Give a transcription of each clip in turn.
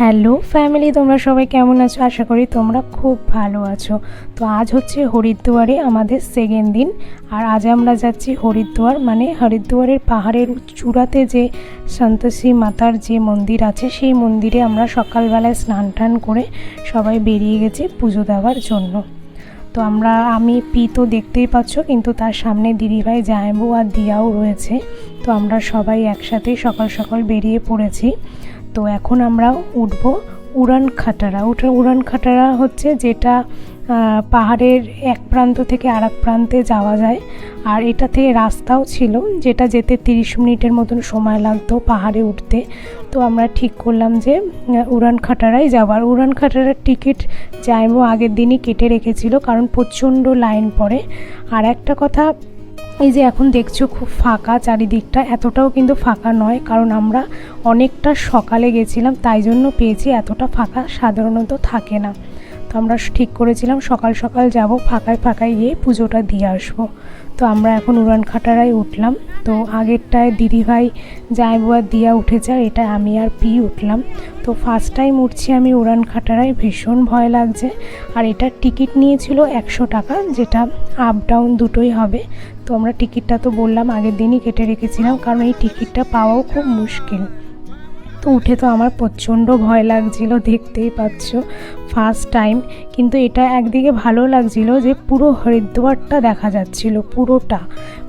Hello family, তোমরা সবাই কেমন আছো? আশা করি তোমরা খুব ভালো আছো। তো আজ হচ্ছে হরিদ্বারে আমাদের সেকেন্ড দিন, আর আজ আমরা যাচ্ছি হরিদ্বার মানে হরিদ্বারের পাহাড়ের চূড়াতে যে সন্তোষী মাতার যে মন্দির আছে, সেই মন্দিরে আমরা সকালবেলায় স্নান টান করে সবাই বেরিয়ে গেছি পুজো দেওয়ার জন্য। তো আমরা, আমি, পি তো দেখতেই পাচ্ছ, কিন্তু তার সামনে দিদিভাই জায়বু আর দিয়াও রয়েছে। তো আমরা সবাই একসাথেই সকাল সকাল বেরিয়ে পড়েছি। তো এখন আমরা উঠব উড়ান খাটারা ওটা উড়ান খাটারা হচ্ছে যেটা পাহাড়ের এক প্রান্ত থেকে আর প্রান্তে যাওয়া যায়। আর এটা থেকে রাস্তাও ছিল যেটা যেতে তিরিশ মিনিটের মতন সময় লাগতো পাহাড়ে উঠতে। তো আমরা ঠিক করলাম যে উড়ান খাটারাই যাবার উড়ান খাটারার টিকিট যাইবো আগের দিনই কেটে রেখেছিল কারণ প্রচণ্ড লাইন পড়ে। আর একটা কথা এই যে এখন দেখছ খুব ফাঁকা, চারিদিকটা এতটাও কিন্তু ফাঁকা নয়, কারণ আমরা অনেকটা সকালে গেছিলাম, তাই জন্য পেয়েছি এতটা ফাঁকা, সাধারণত থাকে না। আমরা ঠিক করেছিলাম, সকাল সকাল যাব, ফাঁকায় ফাঁকায় গিয়ে পুজোটা দিয়ে আসব। তো আমরা এখন উড়ান খাটারায় উঠলাম। তো আগেরটায় দিদিভাই জায়বু আর দিয়া উঠেছে, আর এটা আমি আর পি উঠলাম। তো ফার্স্ট টাইম উঠছি আমি উড়ান খাটারায় ভীষণ ভয় লাগছে। আর এটার টিকিট নিয়েছিল একশো টাকা, যেটা আপ ডাউন দুটোই হবে। তো আমরা টিকিটটা তো বললাম, আগের দিনই কেটে রেখেছিলাম, কারণ এই টিকিটটা পাওয়াও খুব মুশকিল। তো উঠে তো আমার প্রচণ্ড ভয় লাগছিল, দেখতেই পাচ্ছ। ফার্স্ট টাইম কিন্তু এটা একদিকে ভালো লাগছিল যে পুরো হরিদ্বারটা দেখা যাচ্ছিল, পুরোটা।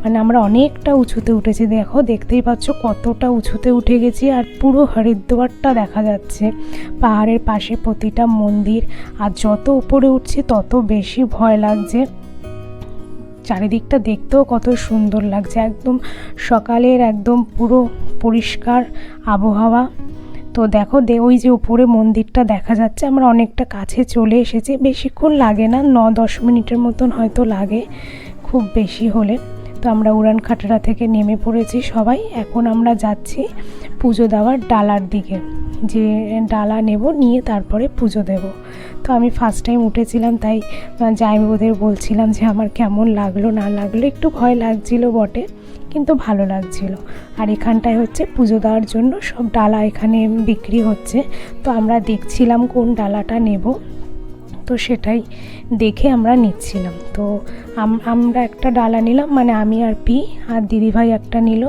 মানে আমরা অনেকটা উঁচুতে উঠেছি, দেখো, দেখতেই পাচ্ছ কতটা উঁচুতে উঠে গেছি আর পুরো হরিদ্বারটা দেখা যাচ্ছে। পাহাড়ের পাশে প্রতিটা মন্দির, আর যত উপরে উঠছি তত বেশি ভয় লাগছে। চারিদিকটা দেখতেও কত সুন্দর লাগছে, একদম সকালের একদম পুরো পরিষ্কার আবহাওয়া। তো দেখো দে, ওই যে উপরে মন্দিরটা দেখা যাচ্ছে, আমরা অনেকটা কাছে চলে এসেছি। বেশিক্ষণ লাগে না ন দশ মিনিটের মতন হয়তো লাগে, খুব বেশি হলে। তো আমরা উড়ান খাটারা থেকে নেমে পড়েছি সবাই। এখন আমরা যাচ্ছি পুজো দেওয়ার ডালার দিকে। যে ডালা নেব, নিয়ে তারপরে পুজো দেব। তো আমি ফার্স্ট টাইম উঠেছিলাম, তাই যাই ওদের বলছিলাম যে আমার কেমন লাগল, না লাগল, একটু ভয় লাগছিল বটে। কিন্তু ভালো লাগছিল। আর এখানটায় হচ্ছে পুজো দেওয়ার জন্য সব ডালা এখানে বিক্রি হচ্ছে। তো আমরা দেখছিলাম কোন ডালাটা নেব। তো সেটাই দেখে আমরা নিচ্ছিলাম। তো আমরা একটা ডালা নিলাম মানে আমি আর পি আর দিদিভাই একটা নিল,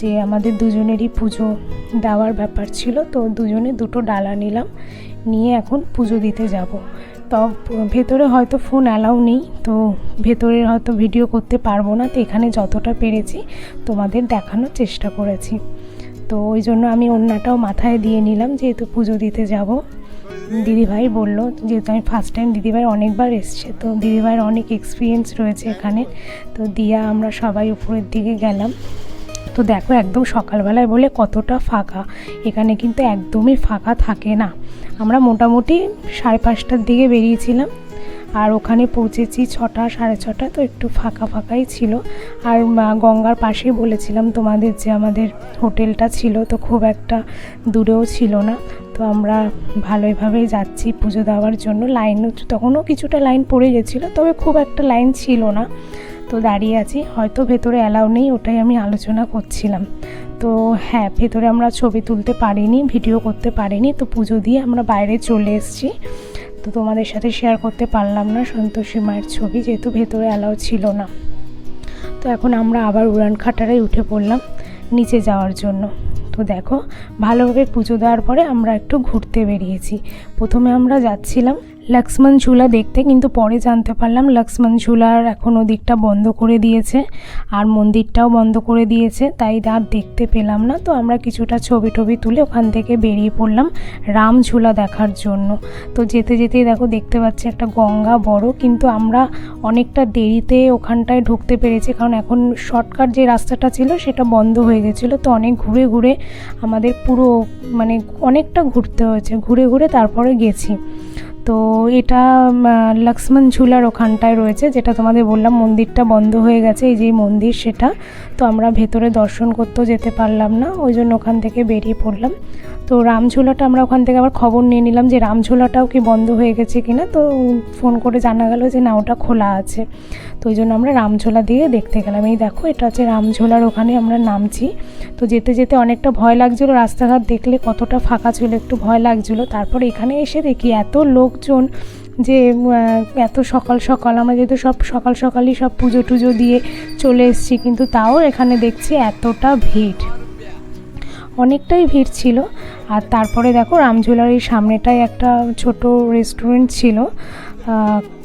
যে আমাদের দুজনেরই পুজো দেওয়ার ব্যাপার ছিল। তো দুজনে দুটো ডালা নিলাম। নিয়ে এখন পুজো দিতে যাব। তো ভেতরে হয়তো ফোন অ্যালাউ নেই, তো ভেতরে হয়তো ভিডিও করতে পারব না, তো এখানে যতটা পেরেছি তোমাদের দেখানোর চেষ্টা করেছি। তো ওই জন্য আমি অন্যটাও মাথায় দিয়ে নিলাম, যেহেতু পুজো দিতে যাব। দিদিভাই বলল, যেহেতু আমি ফার্স্ট টাইম দিদিভাই অনেকবার এসছে, তো দিদিভাইয়ের অনেক এক্সপিরিয়েন্স রয়েছে এখানে। তো দিয়া আমরা সবাই উপরের দিকে গেলাম। তো দেখো একদম সকালবেলায় বলে কতটা ফাঁকা, এখানে কিন্তু একদমই ফাঁকা থাকে না। আমরা মোটামুটি সাড়ে পাঁচটার দিকে বেরিয়েছিলাম আর ওখানে পৌঁছেছি ছটা, সাড়ে ছটা, তো একটু ফাঁকা ফাঁকাই ছিল। আর গঙ্গার পাশেই বলেছিলাম তোমাদের যে আমাদের হোটেলটা ছিল, তো খুব একটা দূরেও ছিল না। তো আমরা ভালোইভাবেই যাচ্ছি পুজো দেওয়ার জন্য। লাইন তখনও কিছুটা লাইন পড়ে গেছিল, তবে খুব একটা লাইন ছিল না। তো দাঁড়িয়ে আছি। হয়তো ভেতরে অ্যালাউ নেই, ওটাই আমি আলোচনা করছিলাম। তো হ্যাঁ ভেতরে আমরা ছবি তুলতে পারিনি ভিডিও করতে পারিনি, তো পুজো দিয়ে আমরা বাইরে চলে এসেছি। তো তোমাদের সাথে শেয়ার করতে পারলাম না সন্তোষী মায়ের ছবি, যেহেতু ভেতরে অ্যালাউ ছিল না। তো এখন আমরা আবার উড়ান খাটারায় উঠে পড়লাম নিচে যাওয়ার জন্য। তো দেখো, ভালোভাবে পুজো দেওয়ার পরে আমরা একটু ঘুরতে বেরিয়েছি। প্রথমে আমরা যাচ্ছিলাম লক্ষ্মণ ঝুলা দেখতে কিন্তু পরে জানতে পারলাম লক্ষ্মণ ঝুলার এখন ওদিকটা বন্ধ করে দিয়েছে আর মন্দিরটাও বন্ধ করে দিয়েছে, তাই আর দেখতে পেলাম না। তো আমরা কিছুটা ছবি টবি তুলে ওখান থেকে বেরিয়ে পড়লাম রাম ঝুলা দেখার জন্য। তো যেতে যেতেই দেখো দেখতে পাচ্ছি একটা গঙ্গা বড়, কিন্তু আমরা অনেকটা দেরিতে ওখানটায় ঢুকতে পেরেছি, কারণ এখন শর্টকাট যে রাস্তাটা ছিল সেটা বন্ধ হয়ে গেছিল। তো অনেক ঘুরে ঘুরে আমাদের পুরো মানে অনেকটা ঘুরতে হয়েছে, ঘুরে ঘুরে তারপরে গেছি। তো এটা লক্ষ্মণ ঝুলার ওখানটায় রয়েছে, যেটা তোমাদের বললাম মন্দিরটা বন্ধ হয়ে গেছে, এই যে মন্দির সেটা। তো আমরা ভেতরে দর্শন করতেও যেতে পারলাম না, ওই জন্য ওখান থেকে বেরিয়ে পড়লাম। তো রামঝোলাটা আমরা ওখান থেকে আবার খবর নিয়ে নিলাম যে রামঝোলাটাও কি বন্ধ হয়ে গেছে কিনা। তো ফোন করে জানা গেল যে না, ওটা খোলা আছে। তো ওই জন্য আমরা রামঝোলা দিয়ে দেখতে গেলাম। এই দেখো, এটা হচ্ছে রামঝোলার ওখানে আমরা নামছি। তো যেতে যেতে অনেকটা ভয় লাগছিল। রাস্তাঘাট দেখলে কতটা ফাঁকা ছিল, একটু ভয় লাগছিল। তারপর এখানে এসে দেখি এত লোকজন যে এত সকাল সকাল, আমরা যেহেতু সব সকাল সকালই সব পুজো টুজো দিয়ে চলে এসেছি, কিন্তু তাও এখানে দেখছি এতটা ভিড়। অনেকটাই ভিড় ছিল। আর তারপরে দেখো রামঝোলার এই সামনেটায় একটা ছোট রেস্টুরেন্ট ছিল।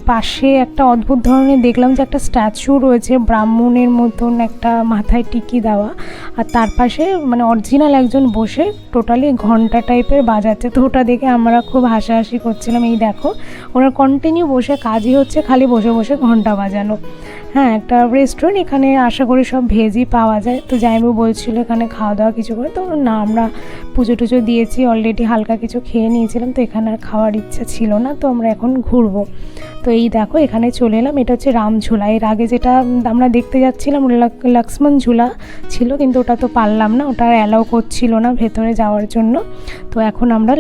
পাশে একটা অদ্ভুত ধরনের দেখলাম যে একটা স্ট্যাচু রয়েছে, ব্রাহ্মণের মতন একটা মাথায় টিকি দেওয়া। আর তার পাশে মানে অরিজিনাল একজন বসে টোটালি ঘণ্টা টাইপের বাজাচ্ছে। তো ওটা দেখে আমরা খুব হাসাহাসি করছিলাম, এই দেখো ওরা কন্টিনিউ বসে কাজই হচ্ছে, খালি বসে বসে ঘণ্টা বাজানো। হ্যাঁ একটা রেস্টুরেন্ট এখানে আশা করি সব ভেজই পাওয়া যায়। তো জাইবু বলছিল এখানে খাওয়া দাওয়া কিছু করে। তো না, আমরা পুজো টুজো দিয়েছি অলরেডি হালকা কিছু খেয়ে নিয়েছিলাম, তো এখানে আর খাওয়ার ইচ্ছা ছিল না, তো আমরা এখন ঘুরবো। তো এই দেখো, এখানে চলে এলাম। এটা হচ্ছে রামঝুলা এর আগে যেটা আমরা দেখতে যাচ্ছিলাম লাক- লক্ষ্মণ ঝুলা ছিল, কিন্তু ওটা তো পারলাম না। ওটা অ্যালাউ করছিল না ভেতরে যাওয়ার জন্য। তো এখন আমরা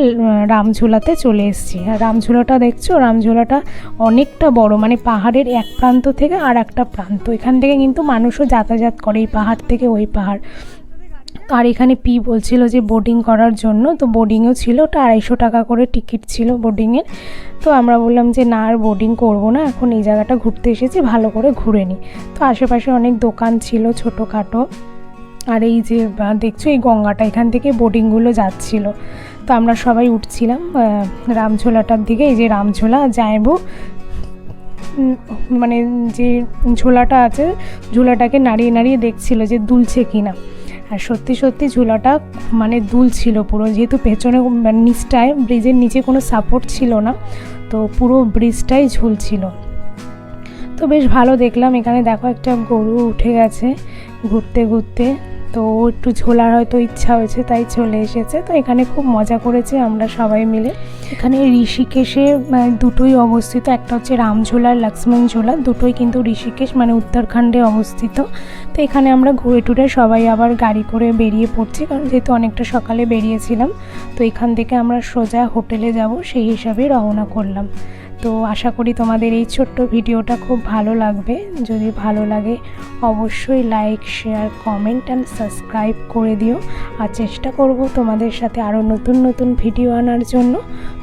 রামঝুলাতে চলে এসেছি। আর রামঝুলাটা দেখছ? রামঝুলাটা অনেকটা বড় মানে পাহাড়ের এক প্রান্ত থেকে আর একটা প্রান্ত। এখান থেকে কিন্তু মানুষও যাতায়াত করে এই পাহাড় থেকে ওই পাহাড়। আর এখানে পি বলছিল যে বোর্ডিং করার জন্য, তো বোর্ডিংও ছিল, ওটা আড়াইশো টাকা করে টিকিট ছিল বোর্ডিংয়ের তো আমরা বললাম যে না, আর বোর্ডিং করব না, এখন এই জায়গাটা ঘুরতে এসেছি, ভালো করে ঘুরে নিই তো আশেপাশে অনেক দোকান ছিল ছোটোখাটো। আর এই যে দেখছ এই গঙ্গাটা, এখান থেকে বোটিংগুলো যাচ্ছিল। তো আমরা সবাই উঠছিলাম রামঝোলাটার দিকে, এই যে রামঝোলা, যাইবো। মানে যে ঝোলাটা আছে, ঝোলাটাকে নাড়িয়ে নাড়িয়ে দেখছিল যে দুলছে কিনা। আর সত্যি সত্যি ঝুলাটা মানে দুল ছিল পুরো। যেহেতু পেছনে মানে নিচটায় ব্রিজের নিচে কোনো সাপোর্ট ছিল না, তো পুরো ব্রিজটাই ঝুলছিল তো বেশ ভালো দেখলাম। এখানে দেখো একটা গরু উঠে গেছে ঘুরতে ঘুরতে। তো একটু ঝোলার হয়তো ইচ্ছা হয়েছে, তাই চলে এসেছে। তো এখানে খুব মজা করেছি আমরা সবাই মিলে। এখানে ঋষিকেশে মানে দুটোই অবস্থিত। একটা হচ্ছে রামঝোলা আর লক্ষ্মণ ঝোলা। দুটোই কিন্তু ঋষিকেশ মানে উত্তরাখণ্ডে অবস্থিত। তো এখানে আমরা ঘুরে টুরে সবাই আবার গাড়ি করে বেরিয়ে পড়ছি, কারণ যেহেতু অনেকটা সকালে বেরিয়েছিলাম, তো এখান থেকে আমরা সোজা হোটেলে যাব, সেই হিসাবে রওনা করলাম। তো আশা করি তোমাদের এই ছোট্ট ভিডিওটা খুব ভালো লাগবে। যদি ভালো লাগে, অবশ্যই like share comment and subscribe করে দিও। আর চেষ্টা করব তোমাদের সাথে আরও নতুন নতুন ভিডিও আনার জন্য।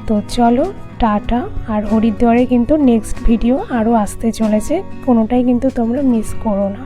তো চলো, টাটা। আর হরিদ্বারে কিন্তু নেক্সট ভিডিও আরও আসতে চলেছে। কোনোটাই কিন্তু তোমরা মিস করো না।